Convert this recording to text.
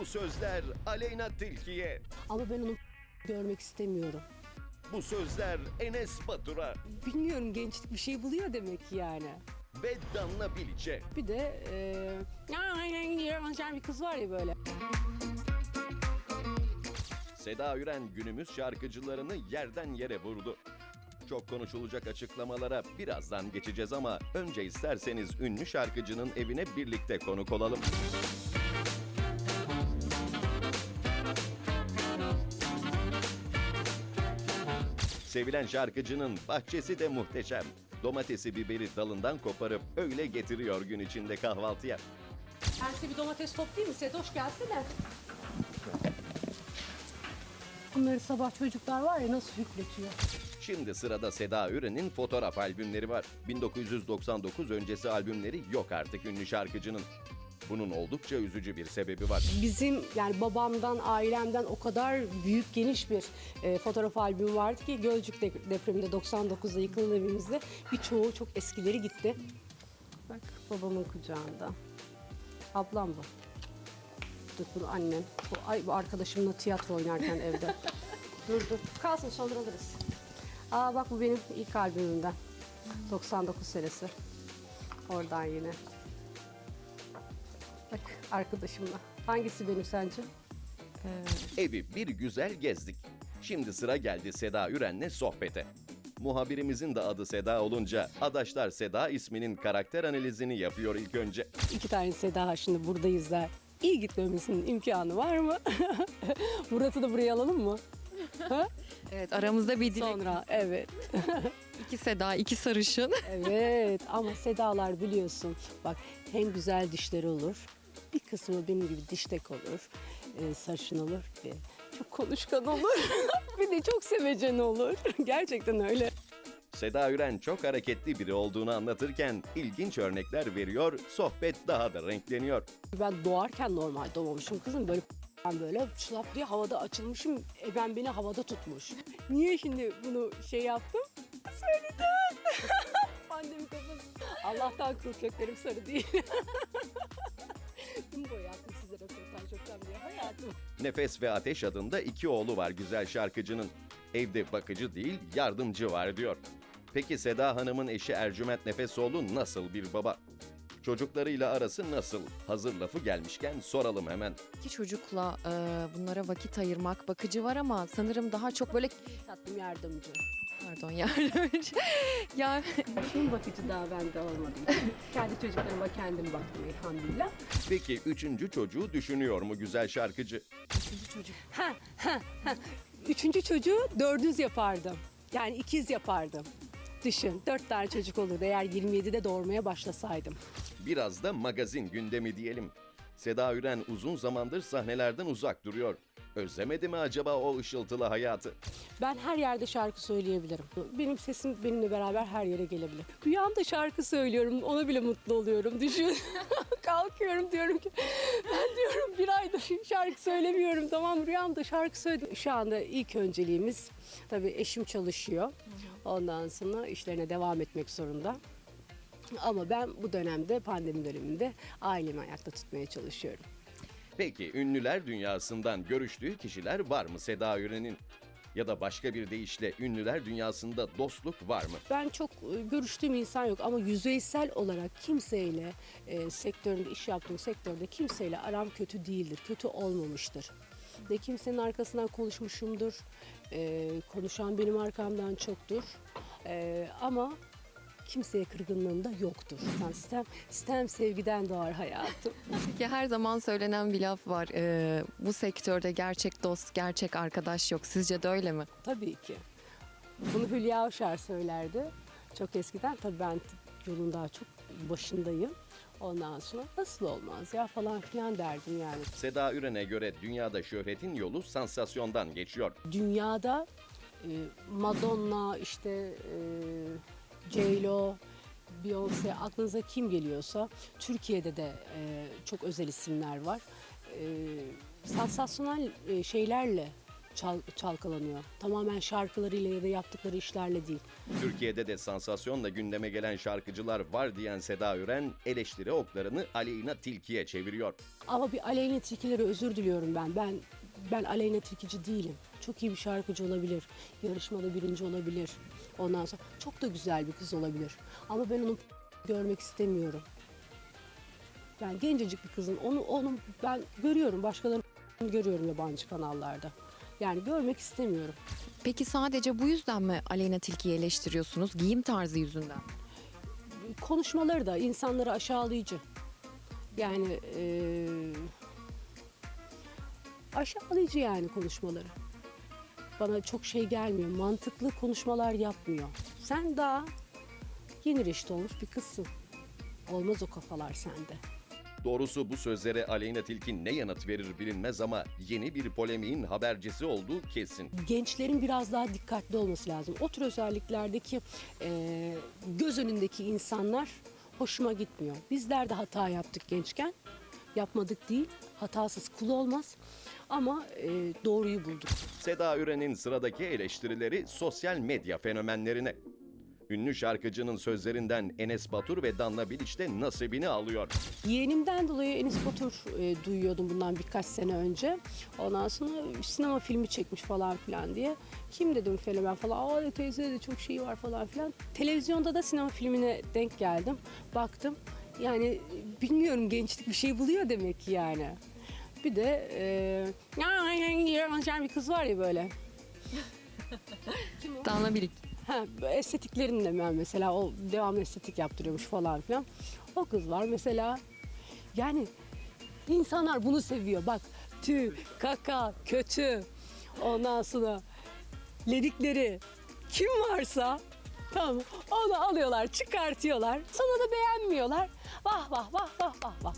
Bu sözler Aleyna Tilki'ye. Ama ben onu görmek istemiyorum. Bu sözler Enes Batur'a Bilmiyorum gençlik bir şey buluyor demek ki yani. ve Danla Biliç'e. Bir de eee bir kız var ya böyle. Seda Üren günümüz şarkıcılarını yerden yere vurdu. Çok konuşulacak açıklamalara birazdan geçeceğiz ama önce isterseniz ünlü şarkıcının evine birlikte konuk olalım. Sevilen şarkıcının bahçesi de muhteşem. Domatesi biberi dalından koparıp öyle getiriyor gün içinde kahvaltıya. Ben size bir domates toplayayım mı? Sedoş gelsene. Bunları sabah çocuklar var ya nasıl hüpletiyor. Şimdi sırada Seda Üren'in fotoğraf albümleri var. 1999 öncesi albümleri yok artık ünlü şarkıcının. Bunun oldukça üzücü bir sebebi var. Bizim yani babamdan, ailemden o kadar büyük geniş bir e, fotoğraf albümü vardı ki Gölcük de- depreminde 99'da yıkılan evimizde birçoğu çok eskileri gitti. Bak babamın kucağında. Ablam bu. Dur bunu annem. Bu, ay, bu arkadaşımla tiyatro oynarken evde. dur dur. Kalsın sonra alırız. Aa bak bu benim ilk albümümden. 99 senesi. Oradan yine. Bak arkadaşımla. Hangisi benim sence? Evi bir güzel gezdik. Şimdi sıra geldi Seda Üren'le sohbete. Muhabirimizin de adı Seda olunca Adaşlar Seda isminin karakter analizini yapıyor ilk önce. İki tane Seda şimdi buradayız da. İyi gitmemizin imkanı var mı? Murat'ı da buraya alalım mı? Ha? Evet aramızda bir dilek. Sonra evet. iki Seda, iki sarışın. Evet ama Sedalar biliyorsun. Bak hem güzel dişleri olur. Bir kısmı benim gibi diştek olur. E, sarışın olur. Ve çok konuşkan olur. bir de çok sevecen olur. Gerçekten öyle. Seda Üren çok hareketli biri olduğunu anlatırken ilginç örnekler veriyor, sohbet daha da renkleniyor. Ben doğarken normal doğmamışım kızım. Böyle ben böyle çılap diye havada açılmışım. E ben beni havada tutmuş. Niye şimdi bunu şey yaptım? Söyledim. Pandemi kafası. Allah'tan köklerim sarı değil. Gün boyu yaptım size röportaj yapacağım diye hayatım. Nefes ve Ateş adında iki oğlu var güzel şarkıcının. Evde bakıcı değil, yardımcı var diyor. Peki Seda Hanım'ın eşi Ercüment Nefesoğlu nasıl bir baba? Çocuklarıyla arası nasıl? Hazır lafı gelmişken soralım hemen. İki çocukla e, bunlara vakit ayırmak bakıcı var ama sanırım daha çok böyle Tatlım yardımcı. pardon yardımcı. ya Şimdi bakıcı daha bende olmadı. Kendi çocuklarıma kendim baktım elhamdülillah. Peki üçüncü çocuğu düşünüyor mu güzel şarkıcı? Ha, ha, ha. Üçüncü çocuğu dördüz yapardım. Yani ikiz yapardım. Düşün dört tane çocuk olurdu eğer 27'de doğurmaya başlasaydım. Biraz da magazin gündemi diyelim. Seda Üren uzun zamandır sahnelerden uzak duruyor. Özlemedi mi acaba o ışıltılı hayatı? Ben her yerde şarkı söyleyebilirim. Benim sesim benimle beraber her yere gelebilir. Rüyamda şarkı söylüyorum ona bile mutlu oluyorum düşün. Kalkıyorum diyorum ki ben diyorum bir aydır şarkı söylemiyorum tamam rüyamda şarkı söyledim. Şu anda ilk önceliğimiz tabii eşim çalışıyor. Ondan sonra işlerine devam etmek zorunda. Ama ben bu dönemde pandemi döneminde ailemi ayakta tutmaya çalışıyorum. Peki ünlüler dünyasından görüştüğü kişiler var mı Seda Üren'in? Ya da başka bir deyişle ünlüler dünyasında dostluk var mı? Ben çok e, görüştüğüm insan yok ama yüzeysel olarak kimseyle e, sektöründe iş yaptığım sektörde kimseyle aram kötü değildir, kötü olmamıştır. Ne kimsenin arkasından konuşmuşumdur, e, konuşan benim arkamdan çoktur E, ama kimseye kırgınlığım da yoktur. Yani sistem, sistem sevgiden doğar hayatım. ki her zaman söylenen bir laf var. E, bu sektörde gerçek dost, gerçek arkadaş yok. Sizce de öyle mi? Tabii ki. Bunu Hülya Avşar söylerdi. Çok eskiden tabii ben yolun daha çok başındayım. Ondan sonra nasıl olmaz ya falan filan derdim yani. Seda Üren'e göre dünyada şöhretin yolu sansasyondan geçiyor. Dünyada e, Madonna, işte e, J-Lo, Beyoncé aklınıza kim geliyorsa Türkiye'de de e, çok özel isimler var. E, sansasyonel e, şeylerle çal- çalkalanıyor. Tamamen şarkılarıyla ya da yaptıkları işlerle değil. Türkiye'de de sansasyonla gündeme gelen şarkıcılar var diyen Seda Üren eleştiri oklarını Aleyna Tilki'ye çeviriyor. Ama bir Aleyna Tilki'lere özür diliyorum ben. Ben ben Aleyna Tilkici değilim. Çok iyi bir şarkıcı olabilir. Yarışmada birinci olabilir. Ondan sonra çok da güzel bir kız olabilir. Ama ben onu görmek istemiyorum. Ben gencecik bir kızın. Onu onu ben görüyorum. Başkalarını görüyorum yabancı kanallarda. Yani görmek istemiyorum. Peki sadece bu yüzden mi Aleyna Tilki'yi eleştiriyorsunuz? Giyim tarzı yüzünden. konuşmaları da insanları aşağılayıcı. Yani eee, aşağılayıcı yani konuşmaları. Bana çok şey gelmiyor. Mantıklı konuşmalar yapmıyor. Sen daha yeni reşit olmuş bir kızsın. Olmaz o kafalar sende. Doğrusu bu sözlere Aleyna Tilki ne yanıt verir bilinmez ama yeni bir polemiğin habercisi olduğu kesin. gençlerin biraz daha dikkatli olması lazım. O tür özelliklerdeki eee, göz önündeki insanlar hoşuma gitmiyor. Bizler de hata yaptık gençken. Yapmadık değil, hatasız kul olmaz. Ama eee, doğruyu bulduk. Seda Üren'in sıradaki eleştirileri sosyal medya fenomenlerine. Ünlü şarkıcının sözlerinden Enes Batur ve Danla Bilic de nasibini alıyor. Yeğenimden dolayı Enis Batur e, duyuyordum bundan birkaç sene önce. Ondan sonra sinema filmi çekmiş falan filan diye. Kim dedim fenomen falan. Aa teyze de çok şey var falan filan. Televizyonda da sinema filmine denk geldim. Baktım. Yani bilmiyorum gençlik bir şey buluyor demek ki yani. Bir de e, bir kız var ya böyle. Danla Bilik. Ha, estetiklerini ben mesela o devamlı estetik yaptırıyormuş falan filan. O kız var mesela. Yani insanlar bunu seviyor. Bak tüy, kaka, kötü. Ondan sonra ledikleri kim varsa tamam onu alıyorlar, çıkartıyorlar. Sana da beğenmiyorlar. Vah vah vah vah vah vah.